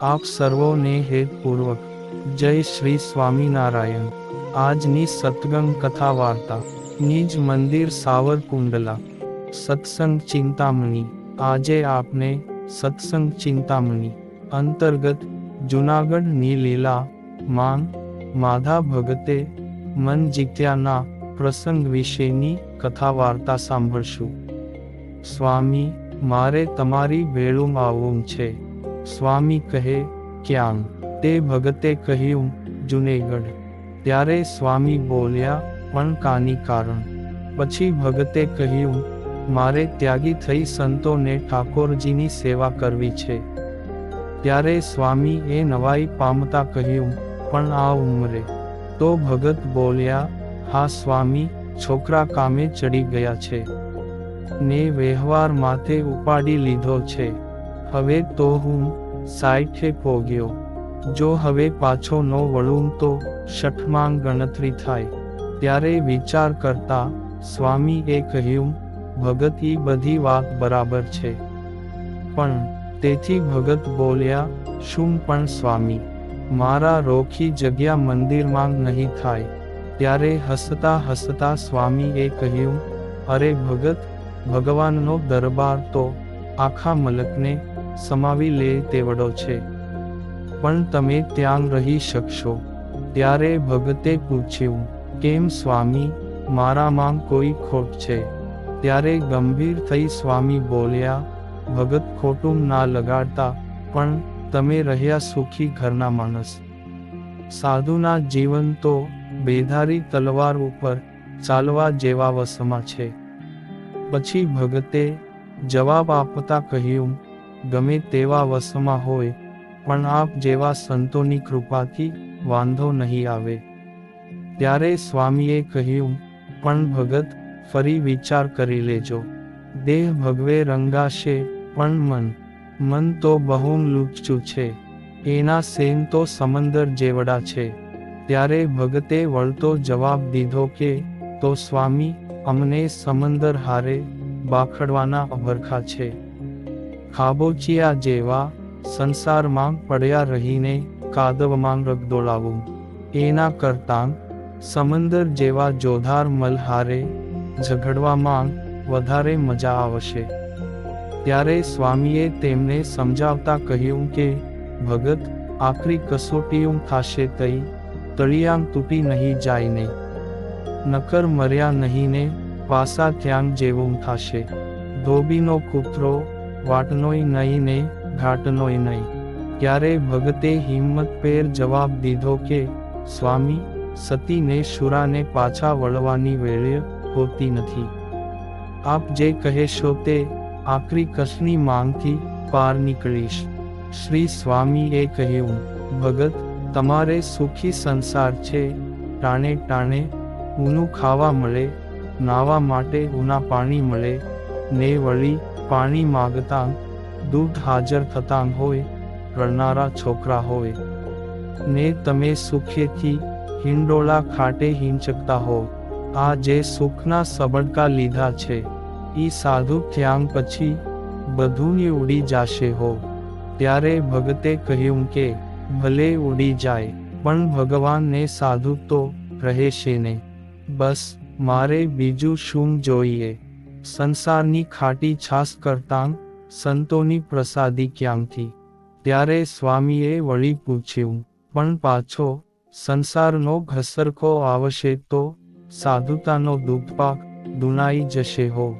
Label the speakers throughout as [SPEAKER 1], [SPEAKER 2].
[SPEAKER 1] આપ સર્વોને હેતપૂર્વક જય શ્રી સ્વામિનારાયણ. આજની સતગંગ કથા વાર્તા. નિજ મંદિર સાવરકુંડલા. સત્સંગ ચિંતામણી. આજે આપને સત્સંગ ચિંતામણી. અંતર્ગત જૂનાગઢની લીલા માંગ, માધા ભગતે મન જીત્યાના પ્રસંગ વિશેની કથા વાર્તા સાંભળશું. સ્વામી, મારે તમારી ભેળું આવવું છે. સ્વામી કહે ક્યાં તે ભગતે કહ્યું, જુનેગઢ. ત્યારે સ્વામી બોલ્યા, પણ કાની કારણ? પછી ભગતે કહ્યું, મારે ત્યાગી થઈ સંતોને ઠાકોરજીની સેવા કરવી છે. ત્યારે સ્વામી એ નવાઈ પામતા કહ્યું, પણ આ ઉંમરે. તો ભગત બોલ્યા, હા સ્વામી, છોકરા કામે ચડી ગયા છે. ને વ્યવહાર માથે ઉપાડી લીધો છે. હવે તો હું સાઈઠે પોગ્યો જો હવે પાછો ન વળું તો શઠમાં ગણતરી થાય. ત્યારે વિચાર કરતા સ્વામીએ કહ્યું, ભગત બધી વાત બરાબર છે. પણ તેથી ભગત બોલ્યા, શું પણ સ્વામી, મારા રોખી જગ્યા મંદિરમાં નહીં થાય. ત્યારે હસતા હસતા સ્વામીએ કહ્યું, અરે ભગત, ભગવાનનો દરબાર તો આખા મલકને સમાવી લે તેવડો છે. પણ તમે ત્યાં રહી શકશો. ત્યારે ભગતે પૂછ્યું, કેમ સ્વામી મારામાં કોઈ ખોટ છે? ત્યારે ગંભીર થઈ સ્વામી બોલ્યા, ભગત ખોટું ના લગાડતા, પણ તમે રહ્યા સુખી ઘરના માણસ. સાધુના જીવન તો બેધારી તલવાર ઉપર ચાલવા જેવા વસમાં છે. પછી ભગતે જવાબ આપતા કહ્યું ગમે તેવા વસમાં હોય, પણ આપ જેવા સંતોની કૃપાથી વાંધો નહીં આવે. ત્યારે સ્વામીએ કહ્યું, પણ ભગત, ફરી વિચાર કરી લેજો. દેહ ભગવે રંગાશે, પણ મન મન તો બહુ લુચ્ચું છે. એના સેન તો સમંદર જેવડા છે. ત્યારે ભગતે વળતો જવાબ દીધો કે, તો સ્વામી, અમને સમંદર હારે બાખડવાના અભરખા છે. ખાબોચિયા જેવા સંસારમાં પડ્યા રહીને કાદવમાં રગદોળાવું એના કરતાં સમંદર જેવા જોધાર મલહારે ઝઘડવામાં વધારે મજા આવશે. ત્યારે સ્વામીએ તેમને સમજાવતા કહ્યું કે, ભગત, આખરી કસોટીયું થાશે તઈ તળિયામ તૂટી નહીં જાય ને નકર મર્યા નહીં ને પાસા ત્યાં જેવું થાશે. ધોબીનો કૂતરો વાટનોય નહીં ને ઘાટનોય નહીં. ત્યારે ભગતે હિંમત પેર જવાબ દીધો કે, સ્વામી, સતીને શુરાને પાછા વળવાની વેળે હોતી નથી. આપ જે કહેશો તે આખરી કસની માંગથી પાર નીકળીશ. શ્રી સ્વામીએ કહ્યું, ભગત, તમારે સુખી સંસાર છે. ટાણે ટાણે ઊનું ખાવા મળે, નાવા માટે ઊના પાણી મળે, ને વળી પાણી માગતાં દૂધ હાજર થતાં હોય, રડનારા છોકરા હોય. ને તમે સુખેથી હિંડોળા ખાટે હિંચકતા હો. આ જે સુખના સબડકા લીધા છે, ઈ સાધુ થયાં પછી બધુંય ઉડી જાશે હો. ત્યારે ભગતે કહ્યું કે, ભલે ઉડી જાય, પણ ભગવાનને સાધુ તો રહેશે ને. બસ, મારે બીજું શું જોઈએ? સંસારની ખાટી છાસ કરતાં સંતોની પ્રસાદી ક્યાંથી ત્યારે સ્વામીએ વળી પૂછ્યું, પણ પાછો સંસારનો ઘસરખો આવશે તો સાધુતાનો દૂધપાક દુનાઈ જશે હો.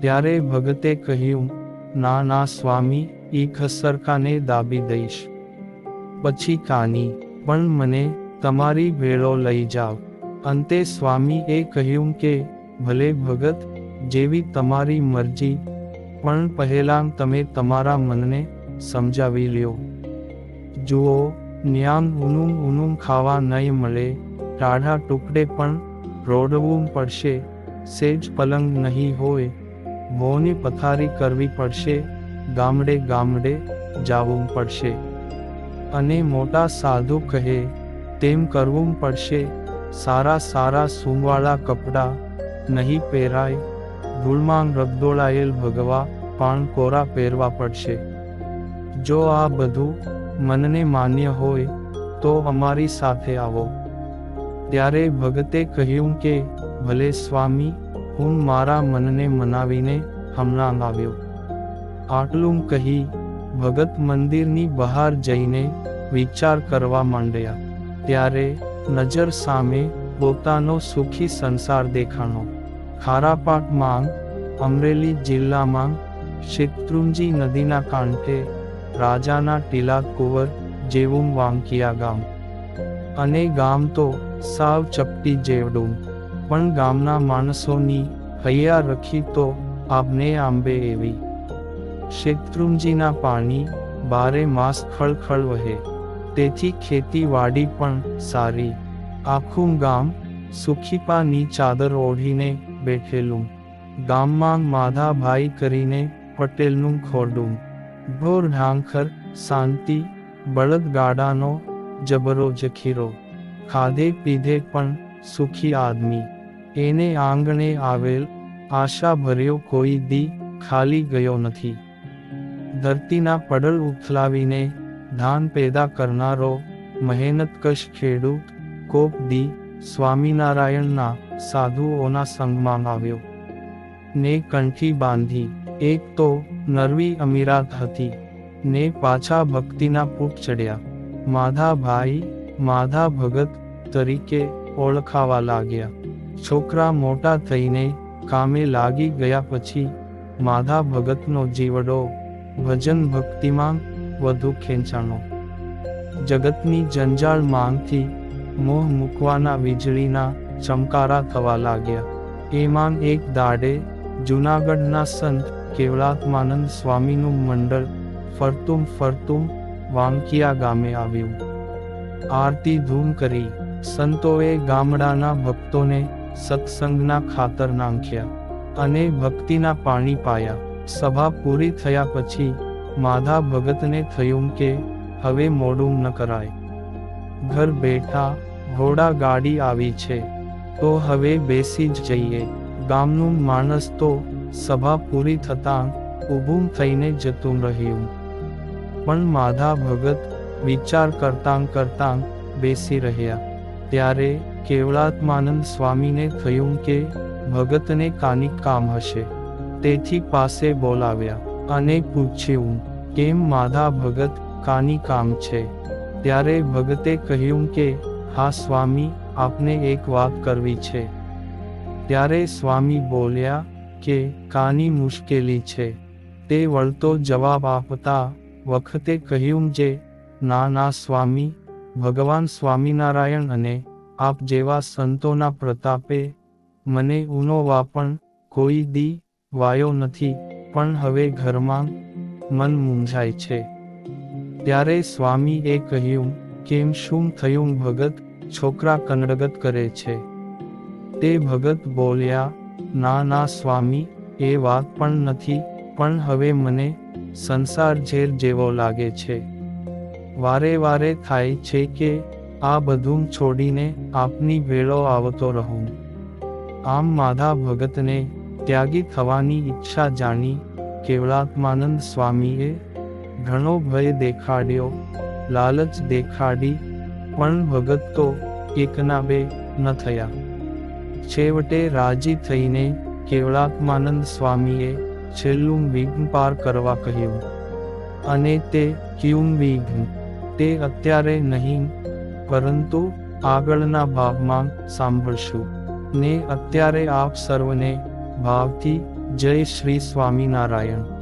[SPEAKER 1] ત્યારે ભગતે કહ્યું, ના ના, સ્વામી એ ઘસરખાને દાબી દઈશ. પછી કાની? પણ મને તમારી ભેળો લઈ જાવ. અંતે સ્વામીએ કહ્યું કે, ભલે ભગત જેવી તમારી મરજી, પણ પહેલાં તમે તમારા મનને સમજાવી લ્યો. જુઓ, ન્યામ ઊનું ઊનું ખાવા નહીં મળે ટાઢા ટુકડે પણ રોડવું પડશે, સેજ પલંગ નહીં હોય, મોની પથારી કરવી પડશે, ગામડે ગામડે જાવું પડશે. અને મોટા સાધુ કહે, તેમ કરવું પડશે, સારા સારા સૂમવાળા કપડાં નહીં પહેરાય ધૂળમાં રગદોળાયેલ ભગવા પાણ કોરા પહેરવા પડશે. જો આ બધું મનને માન્ય હોય, તો અમારી સાથે આવો. ત્યારે ભગતે કહ્યું કે, ભલે સ્વામી, હું મારા મનને મનાવીને હમણાં આવ્યો. આટલું કહી, ભગત મંદિરની બહાર જઈને વિચાર કરવા માંડ્યા. ત્યારે નજર સામે પોતાનો સુખી સંસાર દેખાણો. ખારાપાટ માંગ, અમરેલી જિલ્લામાં શેત્રુંજી નદીના કાંઠે, રાજાના ટીલા કુંવર જેવું વાંકિયા ગામ. અને ગામ તો સાવ ચપટી જેવડું, પણ ગામના માણસોની હૈયા રખી તો આપને આંબે એવી. શેત્રુંજીના પાણી બારે માસ ખળખળ વહે, તેથી ખેતીવાડી પણ સારી. આખું ગામ સુખીપાની ચાદર ઓઢીને બેઠેલું. ગામમાં માધાભાઈ કરીને પટેલનું ખોરડું. ઢોર ઢાંખર, શાંતિ, બળદગાડાનો જબરો જખીરો. ખાધે પીધે પણ સુખી આદમી. એને આંગણે આવેલ આશા ભર્યો કોઈ દી ખાલી ગયો નથી. ધરતીના પડલ ઉથલાવીને ધાન પેદા કરનારો મહેનતકશ ખેડૂત કોપ દી સ્વામિનારાયણના સાધુઓના સંગમાં આવ્યો. ને કંઠી બાંધી, એક તો નરવી અમીરાત હતી. ને પાછા ભક્તિના પૂટ ચડ્યા. માધાભાઈ માધા ભગત તરીકે ઓળખાવા લાગ્યા. છોકરા મોટા થઈને કામે લાગી ગયા પછી માધા ભગતનો જીવડો ભજન ભક્તિમાં વધુ ખેંચાણો. જગતની જંજાળ માંગથી મોહ મૂકવાના વીજળીના ચમકારા થવા લાગ્યા. એમાં એક દાડે, જૂનાગઢના સંત કેવળાત્માનંદ સ્વામીનું મંડળ ફરતું ફરતું વાંકિયા ગામે આવ્યું. આરતી ધૂમ કરી, સંતોએ ગામડાના ભક્તોને સત્સંગના ખાતર નાંખ્યા અને ભક્તિના પાણી પાયા. સભા પૂરી થયા પછી, માધા ભગતને થયું કે, હવે મોડું ન કરાય. ઘર બેઠા, ઘોડા ગાડી આવી છે. તો હવે બેસી જ જઈએ. ગામનું માણસ તો સભા પૂરી થતાં ઊભું થઈને જતું રહ્યું. પણ માધા ભગત વિચાર કરતાં કરતાં બેસી રહ્યા. ત્યારે કેવળાત્માનંદ સ્વામીને થયું કે ભગતને કાનિક કામ હશે. તેથી પાસે બોલાવ્યા અને પૂછ્યું, કેમ માધા ભગત કાની કામ છે? ત્યારે ભગતે કહ્યું કે, હા સ્વામી આપને એક વાત કરવી છે. ત્યારે સ્વામી બોલ્યા, કે કાની મુશ્કેલી છે? તે વળતો જવાબ આપતા વખતે કહ્યું જે ના ના, સ્વામી, ભગવાન સ્વામિનારાયણ અને આપ જેવા સંતોના પ્રતાપે મને ઉનોવા પણ કોઈ દી વાયો નથી, પણ હવે ઘરમાં મન મૂંઝાય છે. ત્યારે સ્વામીએ કહ્યું, કેમ, શું થયું, ભગત? છોકરા કનડગત કરે છે. તે ભગત બોલ્યા, ના ના, સ્વામી, એ વાત પણ નથી, પણ હવે મને સંસાર ઝેર જેવો લાગે છે. વારે વારે થાય છે કે આ બધું છોડીને આપની વેળો આવતો રહું. આમ માધા ભગતને ત્યાગી થવાની ઈચ્છા જાણી કેવળાત્માનંદ સ્વામીએ ઘણો ભય દેખાડ્યો, લાલચ દેખાડી પણ ભગત તો એકના બે ન થયા. છેવટે રાજી થઈને કેવળાત્માનંદ સ્વામીએ છેલ્લું વિઘ્ન પાર કરવા કહ્યું. અને તે ક્યુમ વિઘ્ન? તે અત્યારે નહીં, પરંતુ આગળના ભાગમાં સાંભળશું. ને અત્યારે આપ સર્વને ભાવથી જય શ્રી સ્વામિનારાયણ.